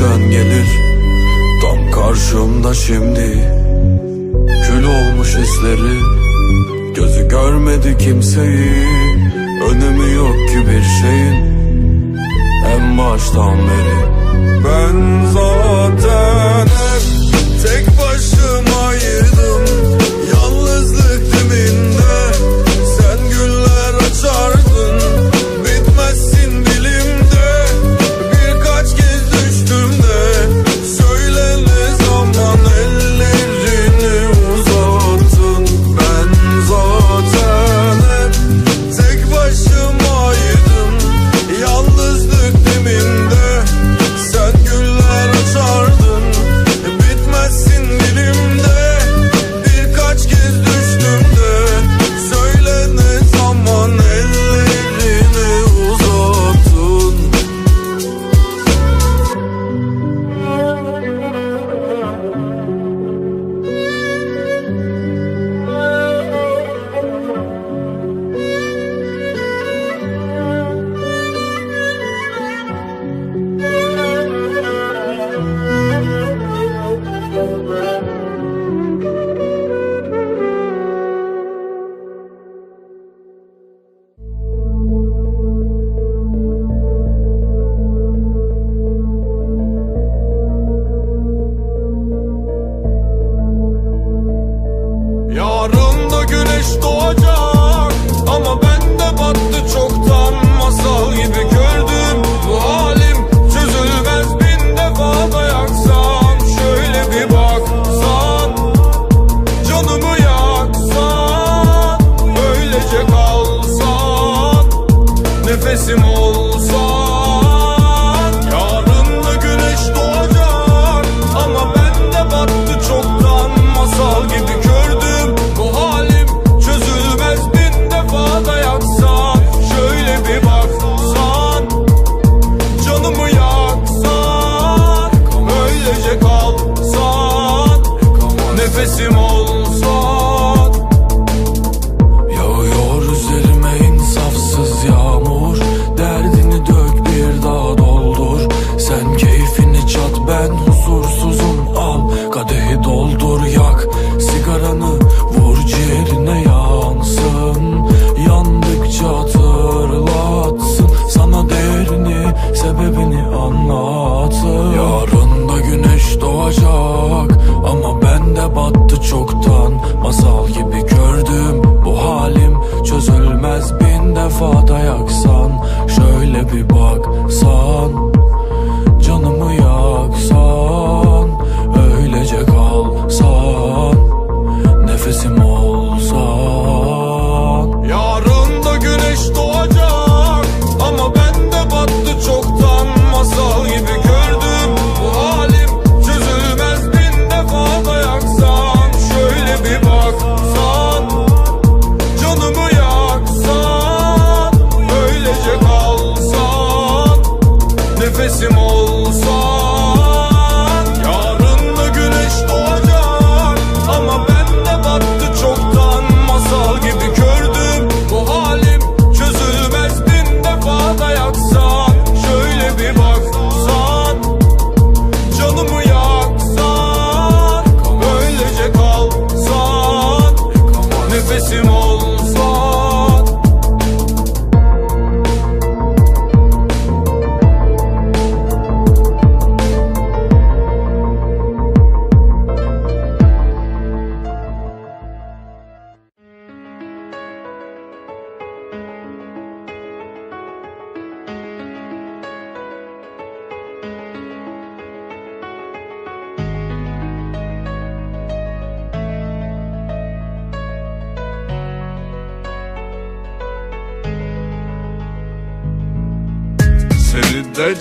tersten gelir Tam karşımda şimdi. Kül olmuş hisleri Gözü görmedi kimseyi. Önemi yok ki bir şeyin En baştan beri. Ben zaten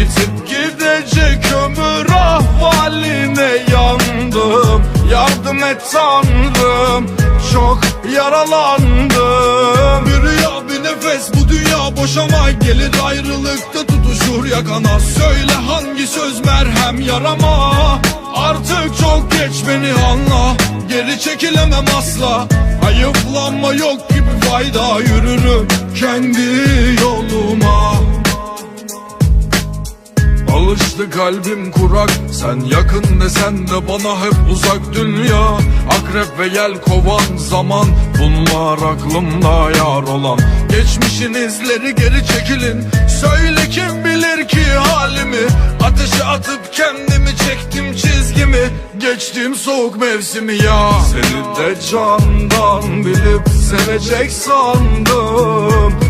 Yitip gidecek ömür ahvaline yandım. Yardım et tanrım çok yaralandım. Bir rüya bir nefes bu dünya boşama. Gelir ayrılıkta tutuşur yakana. Söyle hangi söz merhem yarama. Artık çok geç beni anla. Geri çekilemem asla. Ayıplanma yok gibi fayda. Yürürüm kendi yoluma Alıştı kalbim kurak. Sen yakın desen de bana hep uzak dünya. Akrep ve yel kovan zaman. Bunlar aklımda yar olan. Geçmişin izleri geri çekilin. Söyle kim bilir ki halimi? Ateşe atıp kendimi çektim çizgimi. Geçtim soğuk mevsimi ya. Seni de candan bilip sevecek sandım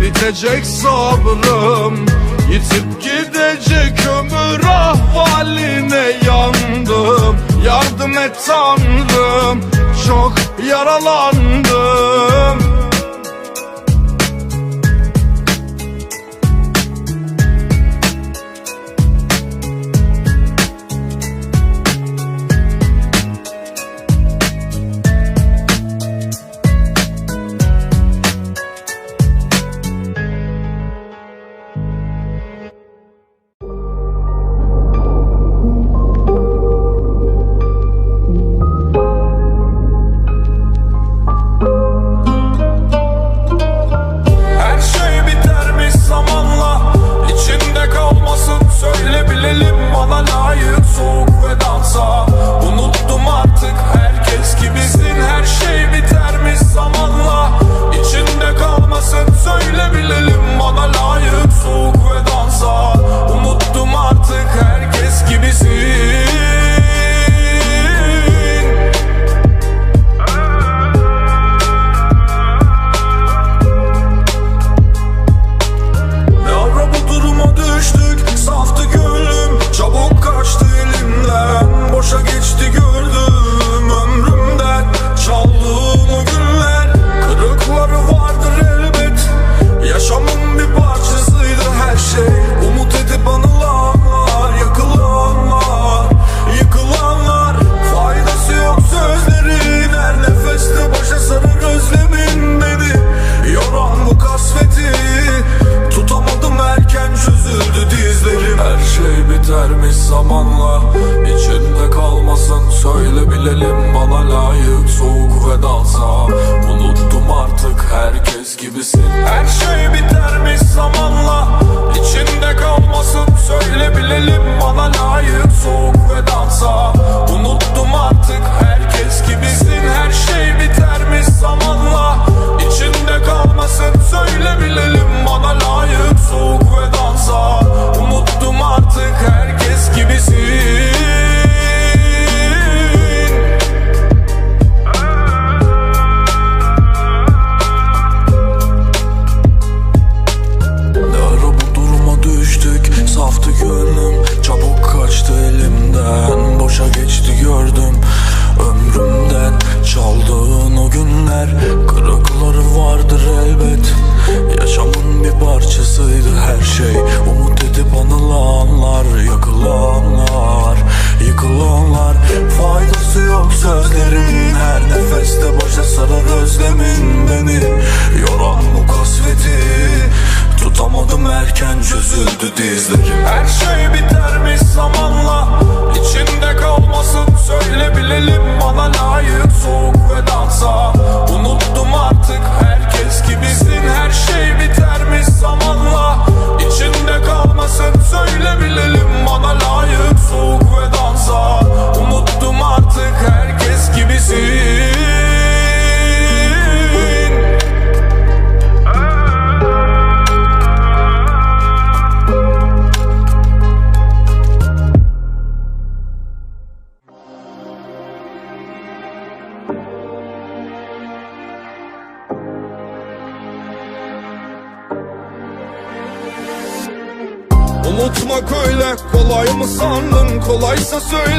bitecek sabrım Yitip gidecek ömür ahvaline yandım. Yardım et tanrım çok yaralandım şey bitermiş zamanla. İçinde kalmasın Söyle bilelim bana layık soğuk ve dansa. Unuttum artık herkes gibisin şey. Umut edip anılanlar Yakılanlar Yıkılanlar. Faydası yok sözlerin Her nefeste boşa sarar özlemin beni. Yoran bu kasveti Tutamadım erken çözüldü dizlerim. Her şey bitermiş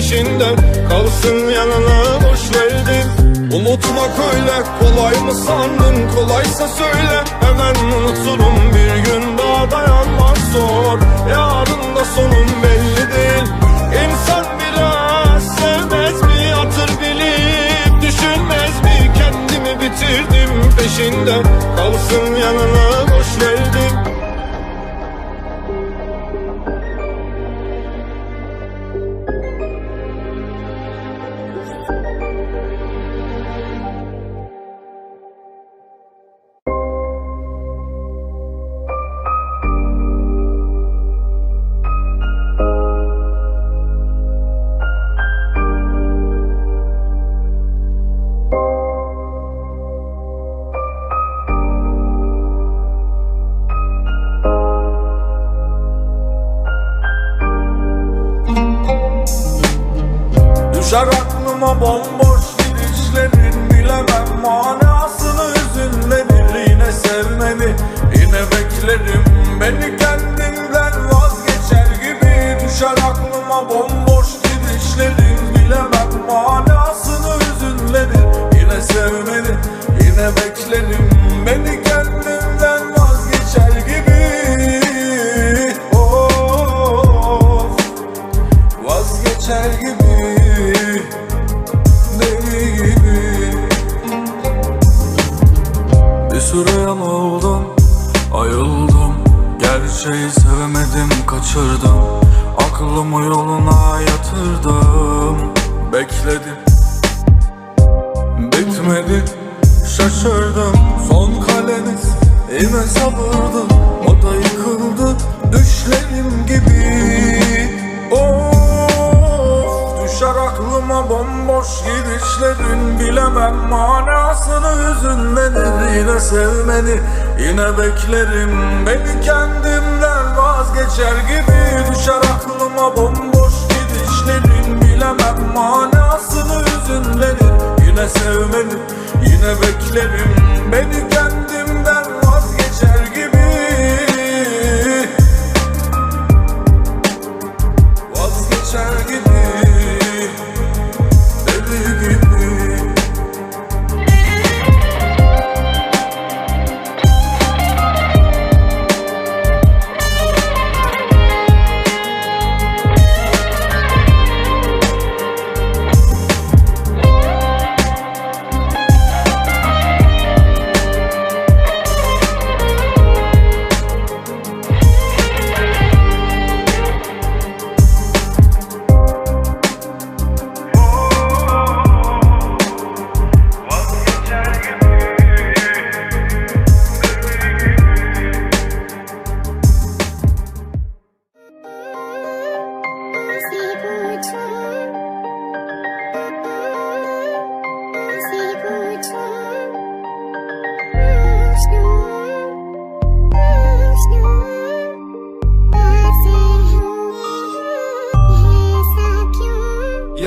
peşinden Kalsın yanına boş verdim Unutmak öyle kolay mı sandın? Kolaysa söyle Hemen unuturum. Bir gün daha dayanmak zor. Yarın da sonum belli değil. İnsan biraz sevmez mi? Hatır bilip Düşünmez mi? Kendimi bitirdim peşinde. Kalsın yanına boş verdim beklerim sevmeni yine beklerim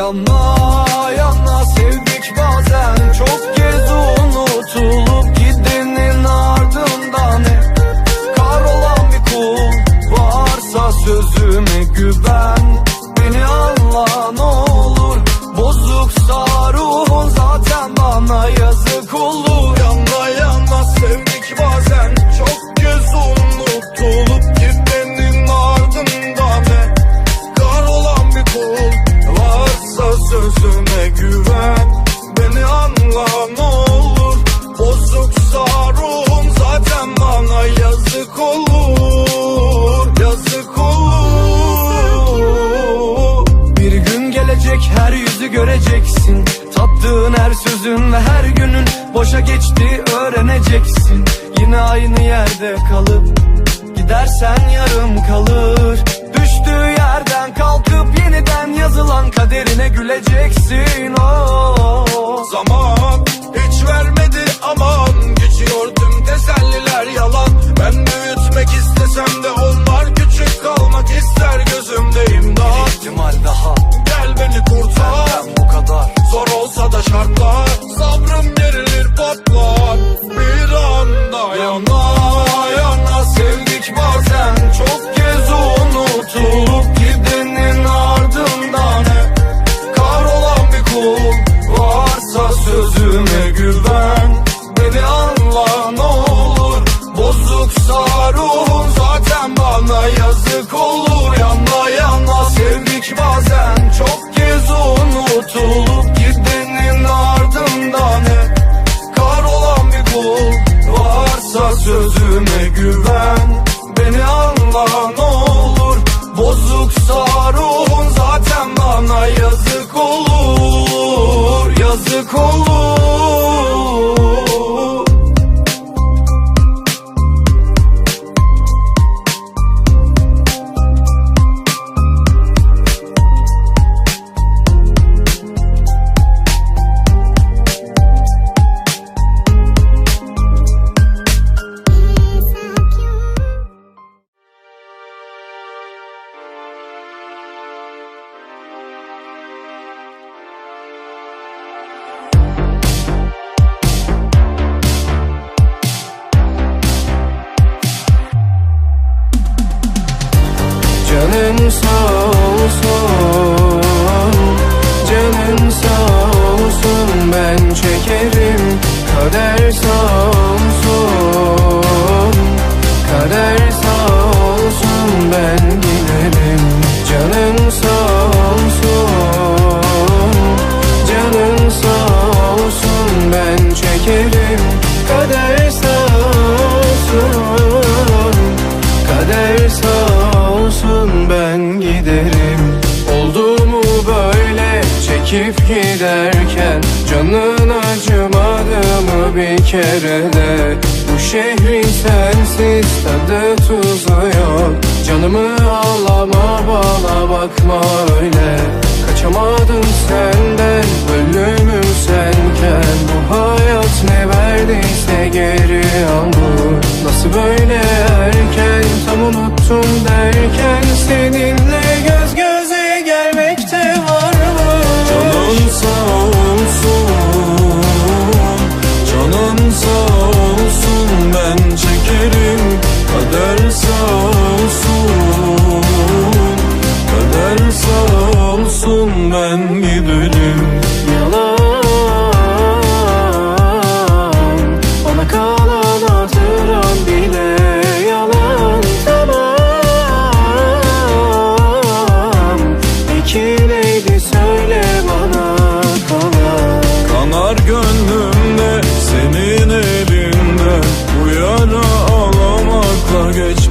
your bakma öyle. Kaçamadın senden Ölümüm senken? Bu hayat ne verdiyse geri aldım Nasıl böyle?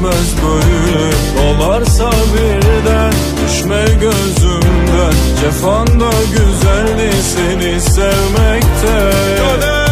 geçmez böyle. Dolarsa birden düşme gözümden. Cefanda güzeldi seni sevmekte. Kader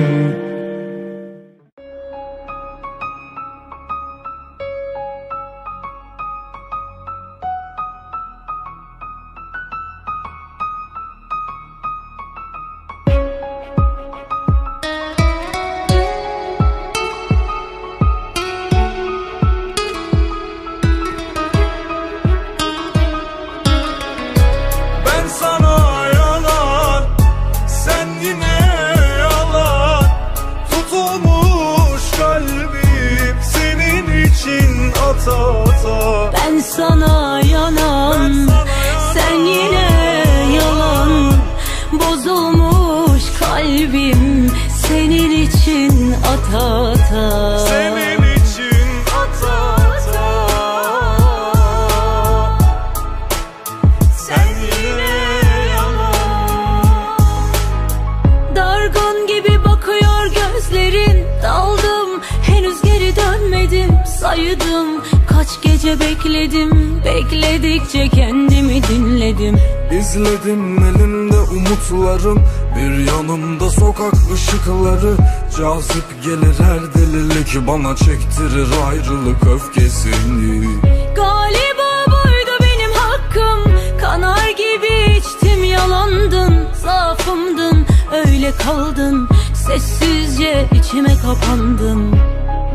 Saydım kaç gece bekledim. Bekledikçe kendimi dinledim. İzledim elinde umutlarım Bir yanımda sokak ışıkları. Cazip gelir her delilik Bana çektirir ayrılık öfkesini. Galiba buydu benim hakkım. Kanar gibi içtim yalandın Zaafımdın. Öyle kaldın Sessizce içime kapandın.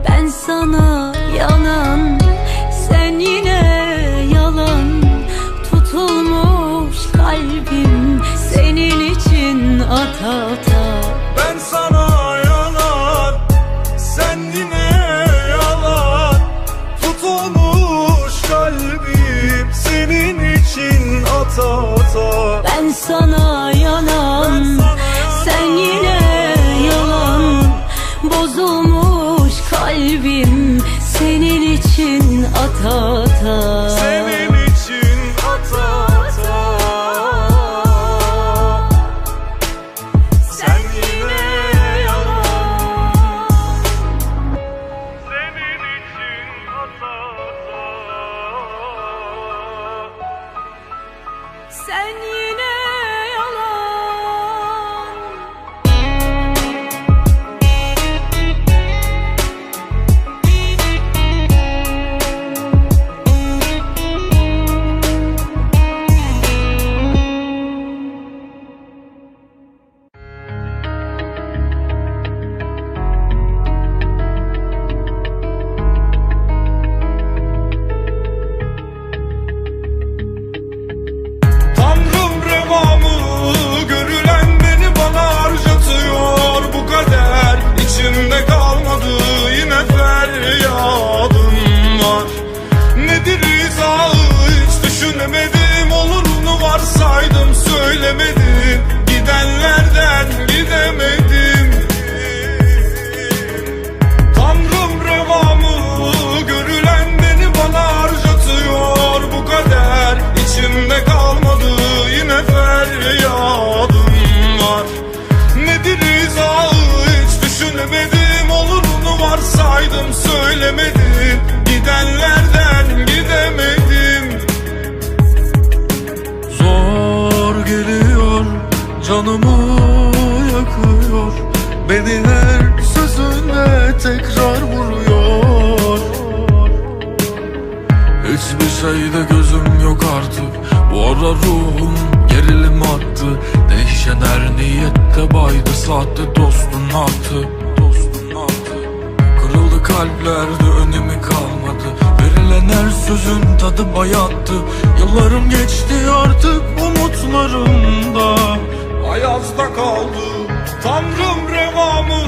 Ben sana yanan Sen yine yalan. Tutulmuş kalbim Senin için ata için varsaydım söylemedim Gidenlerden gidemedim. Zor geliyor Canımı yakıyor. Beni her sözünde tekrar vuruyor. Hiçbir şeyde gözüm yok artık. Bu ara ruhum gerilim attı. Değişen her niyette baydı Sahte dostun attı kalplerde önemi kalmadı. Verilen her sözün tadı bayattı. Yıllarım geçti artık umutlarımda. Ayazda kaldı. Tanrım revamı.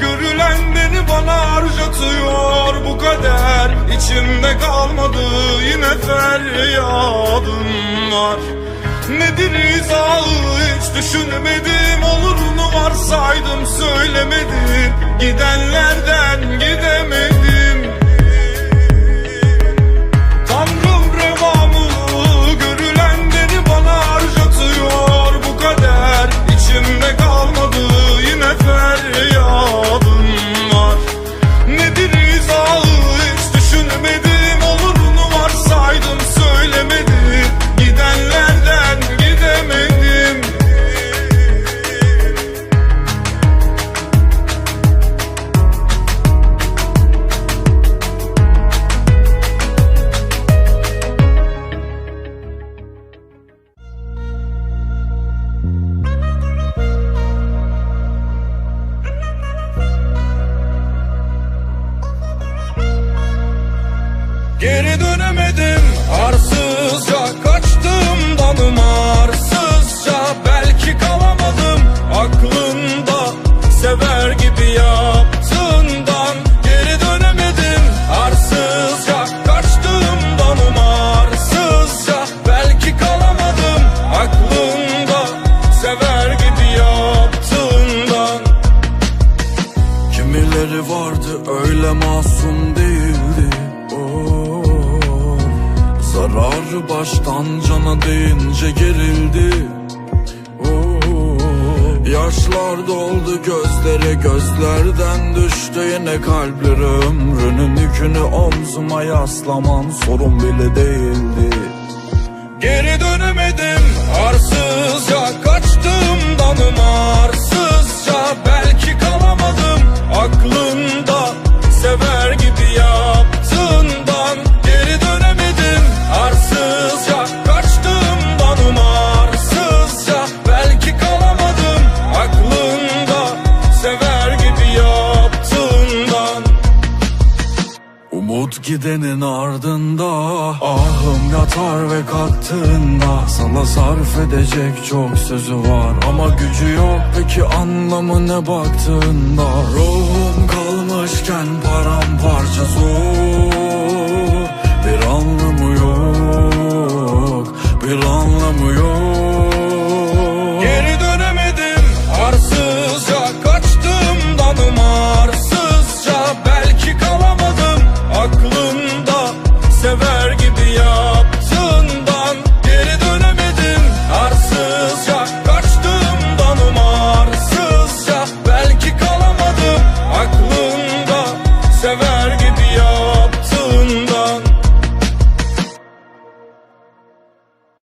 Görülen beni bana harcatıyor. Bu kader içimde kalmadı. Yine feryadım var Nedir izahı hiç düşünemedim Olurunu varsaydım söylemedim Gidenlerden gidemedim düştü yine kalpleri Ömrünün yükünü omzuma yaslamam sorun bile değildi. Geri dönemedim arsızca Kaçtım danım arsızca Belki kalamadım. Aklında gidenin ardında. Ahım yatar ve kalktığında Sana sarf edecek çok sözü var. Ama gücü yok peki anlamı ne baktığında? Ruhum kalmışken paramparça zor. Bir anlamı yok Bir anlamı yok.